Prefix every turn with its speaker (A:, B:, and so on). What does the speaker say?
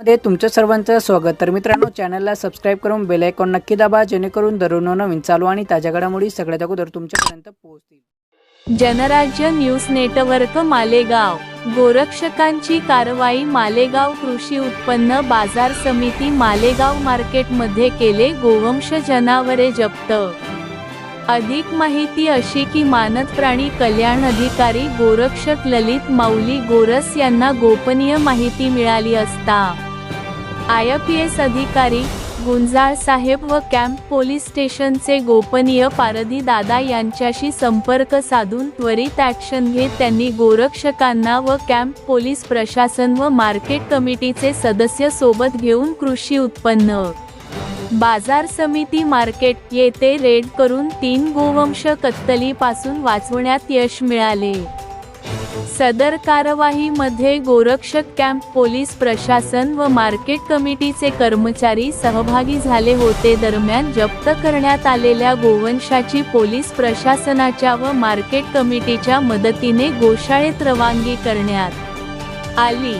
A: मध्ये तुमचं सर्वांचं स्वागत. तर मित्रांनो चॅनलला सबस्क्राईब करून बेल आयकॉन नक्की दाबा जेणेकरून दररोज नवीन चालू आणि ताज्या घडामोडी सगळ्यात अगोदर तुमच्यापर्यंत पोहोचतील.
B: Janrajya news network Malegaon. गोरक्षकांची कारवाई मालेगाव कृषी उत्पन्न बाजार समिती मालेगाव मार्केटमध्ये केले गोवंश जनावरे जप्त. अधिक माहिती अशी की मानद प्राणी कल्याण अधिकारी गोरक्षक ललित माऊली गोरस यांना गोपनीय माहिती मिळाली असता. आय पी एस अधिकारी गुंजाळ साहेब व कॅम्प पोलीस स्टेशनचे गोपनीय पारधी दादा यांच्याशी संपर्क साधून त्वरित ॲक्शन घेत त्यांनी गोरक्षकांना व कॅम्प पोलीस प्रशासन व मार्केट कमिटीचे सदस्य सोबत घेऊन कृषी उत्पन्न. बाजार समिती मार्केट येथे रेड करून तीन गोवंश कत्तलीपासून वाचवण्यात यश मिळाले. सदर कारवाईमध्ये गोरक्षक कॅम्प पोलीस प्रशासन व मार्केट कमिटीचे कर्मचारी सहभागी झाले होते. दरम्यान जप्त करण्यात आलेल्या गोवंशाची पोलीस प्रशासनाच्या व मार्केट कमिटीच्या मदतीने गोशाळेत रवानगी करण्यात आली.